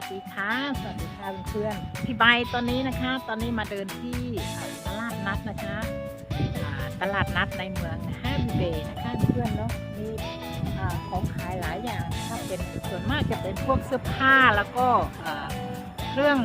วัสดีค่ะ สวัสดีค่ะเพื่อนๆพี่ใบตอนนี้นะคะ ตอนนี้มาเดินที่ตลาดนัดนะคะตลาดนัดในเมืองฮาบิเบย์นะคะเพื่อนเนาะมีอ่ของขายหลายอย่างนะคะเป็นส่วนมากจะเป็นพวกเสื้อผ้าแล้วก็เครื่อง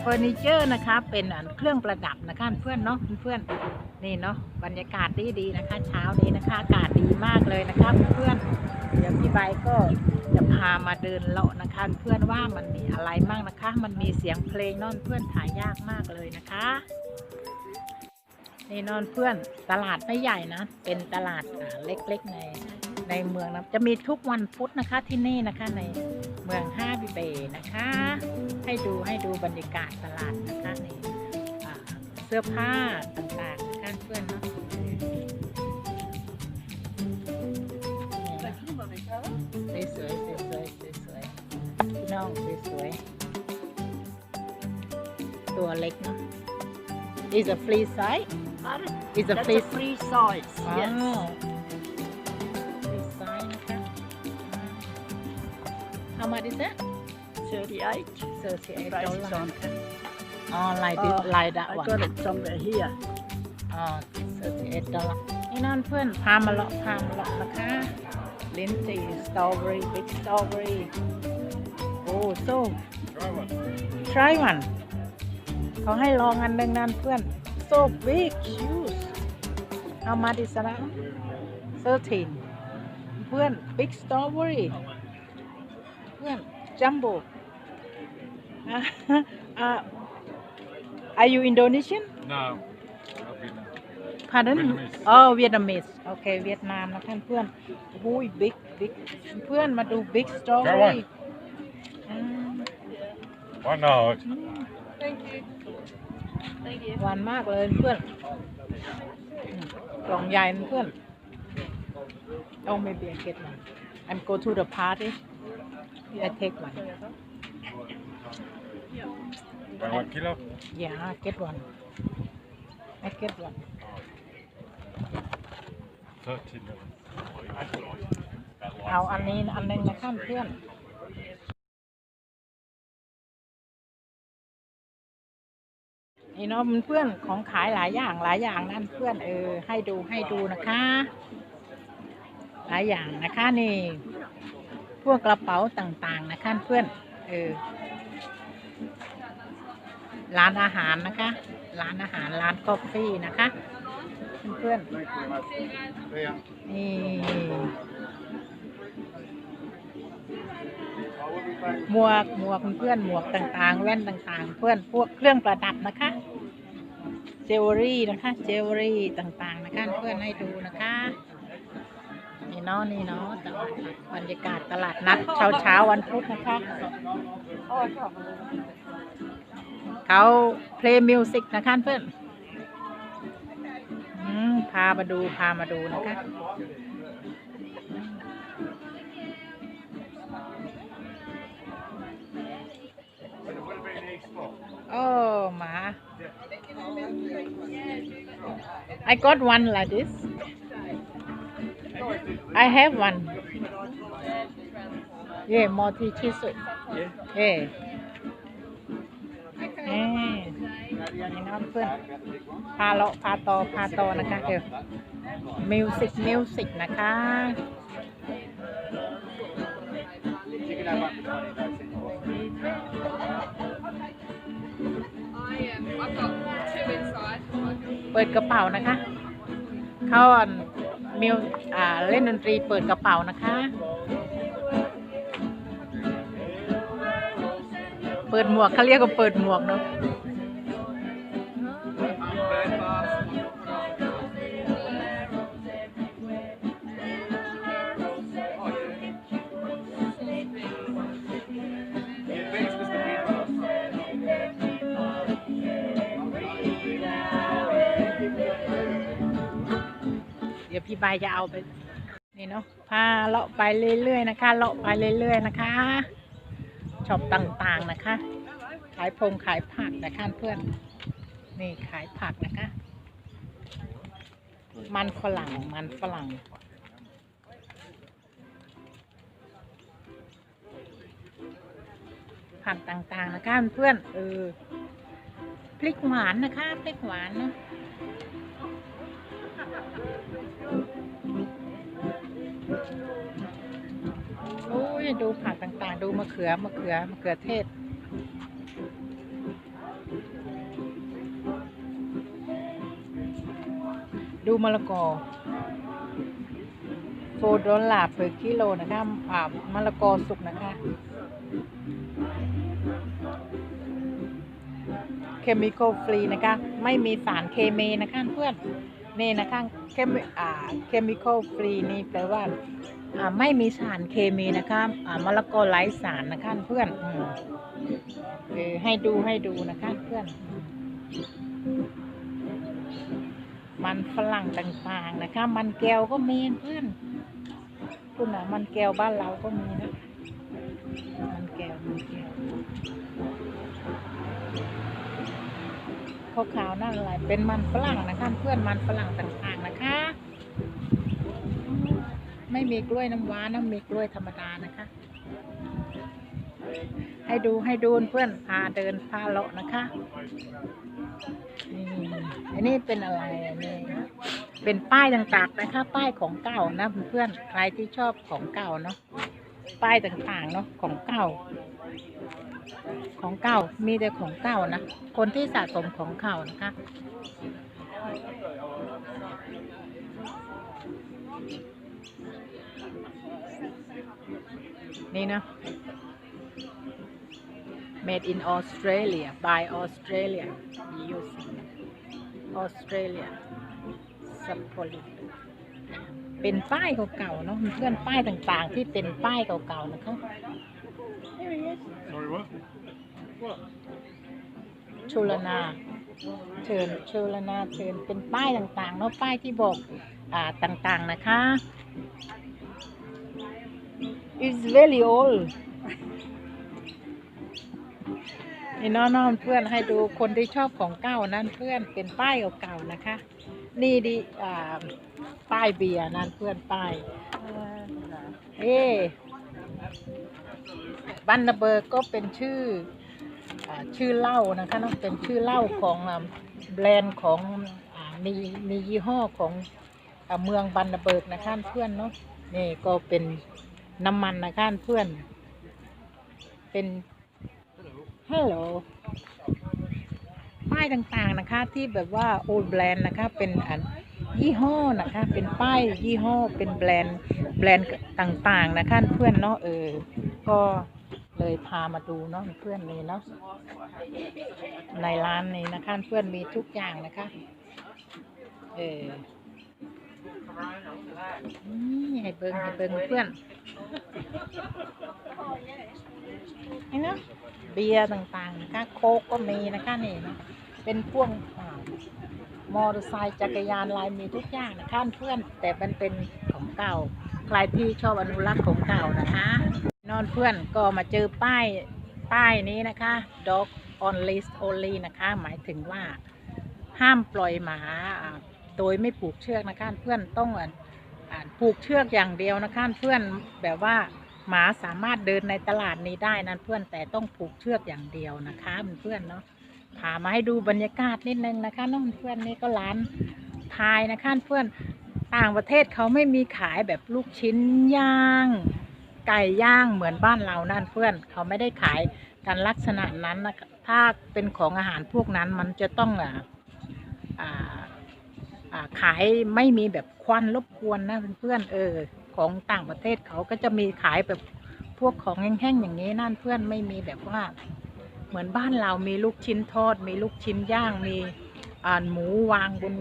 เฟอร์นิเจอร์นะคะ เป็นเครื่องประดับนะคะเพื่อนเนาะเพื่อนนี่เนาะบรรยากาศดีๆนะคะ เช้านี้นะคะอากาศดีมากเลยนะคะเพื่อน เดี๋ยวพี่ใบก็จะพามาเดินเลาะนะคะ เพื่อนว่ามันมีอะไรบ้างนะคะ มันมีเสียงเพลงนอนเพื่อนถ่ายยากมากเลยนะคะนี่นอนเพื่อนตลาดไม่ใหญ่นะ เป็นตลาดเล็กๆในในเมืองนะจะมีทุกวันพุธนะคะที่นี่นะคะในเมืองฮาบิเบนะคะ ให้ดูให้ดูบรรยากาศตลาดนะคะในอ่เสื้อผ้าต่างๆนะคะเพื่อนเนาะ ตัวเล็กเนาะ is a free size Pardon? is a That's free a free size. อ๋อ Yes. free size นะคะ how much is that 38. 38 Price is dollars on. อ๋อ like this Oh, like that I one got it somewhere here. อ๋อ38 dollars นี่นั่นเพื่อนพามาเลาะพามาเลาะนะคะลิ้นจี่สตรอเบอรี่ big strawberry โอ้ so try one เขาให้ลองอันหนึ่งนั่นเพื่อน so big huge how much is that 13เพื่อน big strawberry เพื่อน jumbo อะอะ are you Indonesian No. I've been พาดัน Vietnamese อ๋อเวียดนามสโอเคเวียดนามนะท่านเพื่อนโอ้ยบิ๊กบิ๊กเพื่อนมาดูบิ๊กสตรอเบอ Go รี่ Why not? Thank you. Thank you. หวานมากเลยเพื่อนอืมกล่องใหญ่นะเพื่อน Oh maybe I get one I'm go to the party I take one By one kilo? yeah I get one I get one Thirteen. เอาอันนี้อันหนึงนะท่านเพื่อน นี่เนาะมันเพื่อนของขายหลายอย่างหลายอย่างนั่นเพื่อนเออให้ดูให้ดูนะคะ หลายอย่างนะคะนี่ พวกกระเป๋าต่างๆนะคะเพื่อนเออร้านอาหารนะคะ ร้านอาหารร้านกาแฟนะคะ เพื่อนๆนี่ หมวกหมวกเพื่อนหมวกต่างๆ แว่นต่างๆ เพื่อนพวกเครื่องประดับนะคะเจวเวลรี่นะคะเจวเวลรี่ต่างๆนะคะเพื่อนให้ดูนะคะนี่เนาะนี่เนาะตลาดนัดบรรยากาศตลาดนัดเช้าเช้าๆวันพุธนะคะเขาเพลงมิวสิกนะคะเพื่อนพามาดูพามาดูนะคะ โอ้หมา I got one like this I have one yeah multi ที่สุด yeah เอ้นี่น้องเพื่อนพาเลาะพาตอพาตอนะคะเดี๋ยวมิวสิกมิวสิกนะคะ เปิดกระเป๋านะคะ เขาอ่นมิวอ่าเล่นดนตรีเปิดกระเป๋านะคะ เปิดหมวกเขาเรียกว่าเปิดหมวกเนาะ พี่ใบายจะเอาไปนี่เนาะพาเลาะไปเรื่อยๆนะคะเลาะไปเรื่อยๆนะคะช็อปต่างๆนะคะ ขายพงขายผักนะคะเพื่อนนี่ขายผักนะคะ มันฝรั่งมันฝรั่งผักต่างๆนะคะเพื่อนเออพริกหวานนะคะพริกหวานเนาะ โอ้ยดูผักต่างๆ ดูมะเขือมะเขือมะเขือเทศ ดูมะละกอโฟดอลลาร์ per กิโลนะคะอ่ามะละกอสุกนะคะ เคมีคฟรีนะคะ ไม่มีสารเคมีนะคะเพื่อน นี่นะคะเคมีอ่าเคมีคอลฟรีนี่แปลว่าอ่าไม่มีสารเคมีนะคะอ่ามะละกอไร้สารนะคะเพื่อนอืมเออให้ดูให้ดูนะคะเพื่อน มันฝรั่งต่างๆนะคะ มันแก้วก็มีเพื่อนคุณนะมันแก้วบ้านเราก็มีนะมันแก้วมันแก้ว ขาวๆนั่นอะไรเป็นมันฝรั่งนะคะ เพื่อนมันฝรั่งต่างๆนะคะ ไม่มีกล้วยน้ำว้านะมีกล้วยธรรมดานะคะ ให้ดูให้ดูเพื่อนพาเดินพาเลาะนะคะนี่อันนี้เป็นอะไรอันนี้เป็นป้ายต่างๆนะคะ ป้ายของเก่านะเพื่อนๆใครที่ชอบของเก่าเนาะป้ายต่างๆเนาะของเก่า ของเก่ามีแต่ของเก่านะ คนที่สะสมของเก่านะคะ นี่นะ made in Australia by Australia using Australia s u p p o l i t เป็นป้ายเก่าๆเนาะเพื่อนป้ายต่างๆ ที่เป็นป้ายเก่าๆนะคะ Sorry, what? ชูลนาเชิญชูลนาเชิญเป็นป้ายต่างๆเนาะป้ายที่บอกอ่าต่างๆนะคะ it's very old นี่น้องๆเพื่อนให้ดูคนที่ชอบของเก่านั่นเพื่อนเป็นป้ายเก่าๆนะคะ นี่ดิอ่าป้ายเบียร์นั่นเพื่อนป้ายเอ๊บันเดเบิร์ก็เป็นชื่อ ชื่อเหล้านะคะเนาะเป็นชื่อเหล้าของอแบรนด์ของอมีมียี่ห้อของอเมืองบันนาเบิร์กนะคะเพื่อนเนาะนี่ก็เป็นน้ำมันนะคะเพื่อน เป็นฮัลโหลป้ายต่างๆนะคะที่แบบว่าโอแบรนด์นะคะเป็นอันยี่ห้อนะคะ เป็นป้ายยี่ห้อเป็นแบรนด์แบรนด์ต่างๆนะคะเพื่อนเนาะเออก็ เลยพามาดูเนาะเพื่อนนี่เนาะในร้านนี้นะคะ เพื่อนมีทุกอย่างนะคะ เออนี่ให้เบิ้งให้เบิ้งเพื่อนเห็นเนาะเบียร์ต่างๆนะคะ โค้กก็มีนะคะนี่นะเป็นพ่วกอ่ามอเตอร์ไซค์จักรยานลายมีทุกอย่างนะคะเพื่อนแต่มันเป็นของเก่า ใครที่ชอบอนุรักษ์ของเก่านะคะ อนเพื่อนก็มาเจอป้ายป้ายนี้นะคะ dog on leash only นะคะ หมายถึงว่าห้ามปล่อยหมาโดยไม่ผูกเชือกนะคะเพื่อนต้องผูกเชือกอย่างเดียวนะคะเพื่อนแบบว่าหมาสามารถเดินในตลาดนี้ได้นะเพื่อนแต่ต้องผูกเชือกอย่างเดียวนะคะเพื่อนเนาะพามาให้ดูบรรยากาศนิดนึงนะคะน้องเพื่อนนี่ก็ร้านไทยนะคะเพื่อนต่างประเทศเขาไม่มีขายแบบลูกชิ้นย่าง ไก่ย่างเหมือนบ้านเรานั่นเพื่อน เขาไม่ได้ขายกันลักษณะนั้นนะถ้าเป็นของอาหารพวกนั้นมันจะต้องอ่าขายไม่มีแบบควันรบกวนนะเพื่อนเออของต่างประเทศเขาก็จะมีขายแบบพวกของแห้งๆอย่างนี้นั่นเพื่อนไม่มีแบบว่า เหมือนบ้านเรามีลูกชิ้นทอด มีลูกชิ้นย่างมีอ่าหมูวางบน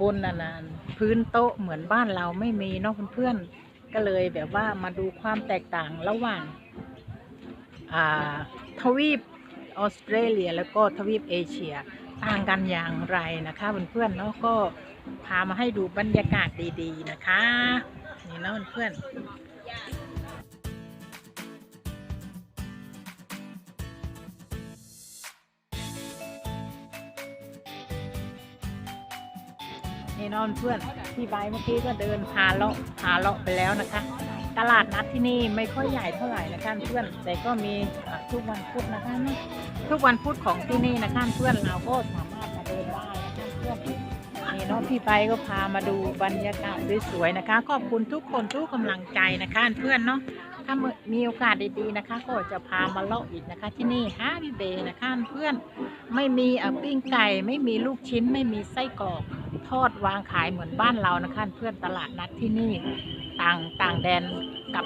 บนนั่นพื้นโต๊ะเหมือนบ้านเราไม่มีเนาะเพื่อนๆ ก็เลยแบบว่ามาดูความแตกต่างระหว่างาทวีปออสเตรเลีย แล้วก็ทวีปเอเชียต่างกันอย่างไรนะคะเพื่อนๆเนาะก็พามาให้ดูบรรยากาศดีๆนะคะนี่นะเพื่อนนี่นอนเพื่อน พี่ใบเมื่อกี้ก็เดินพาเลาะพาเลาะไปแล้วนะคะ ตลาดนัดที่นี่ไม่ค่อยใหญ่เท่าไหร่นะคะเพื่อนแต่ก็มีทุกวันพุธนะคะทุกวันพุธของที่นี่นะคะเพื่อนเราก็สามารถมาเดินได้นะคะเพื่อนนี่เนาะพี่ไปก็พามาดูบรรยากาศสวยๆนะคะขอบคุณทุกคนทุกกำลังใจนะคะเพื่อนเนาะถ้ามีโอกาสดีๆนะคะ ก็จะพามาเลาะอีกนะคะ ที่นี่ฮาบิเบนะคะเพื่อนไม่มีปิ้งไก่ไม่มีลูกชิ้นไม่มีไส้กรอก ทอดวางขายเหมือนบ้านเรานะคะเพื่อนตลาดนัดที่นี่ต่างต่างแดนกับ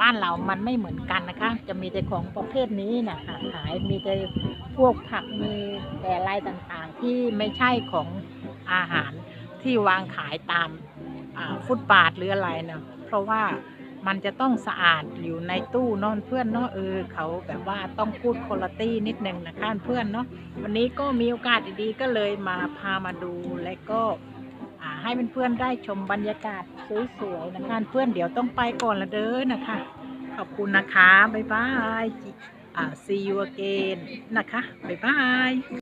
บ้านเรามันไม่เหมือนกันนะคะ จะมีแต่ของประเภทนี้นะคะขายมีแต่พวกผักมีแต่อะไรต่างๆ ที่ไม่ใช่ของอาหารที่วางขายตามฟุตบาทหรืออะไรนะเพราะว่า มันจะต้องสะอาดอยู่ในตู้นอนเพื่อนเนาะเออเขาแบบว่าต้องพูดคุณภาพนิดนึงนะคะเพื่อนเนาะวันนี้ก็มีโอกาสดีๆก็เลยมาพามาดูและก็ให้เพื่อนๆได้ชมบรรยากาศสวยๆนะคะเพื่อนเดี๋ยวต้องไปก่อนละเด้อนะคะ ขอบคุณนะคะบ๊ายบายอ่า see you again นะคะบ๊ายบาย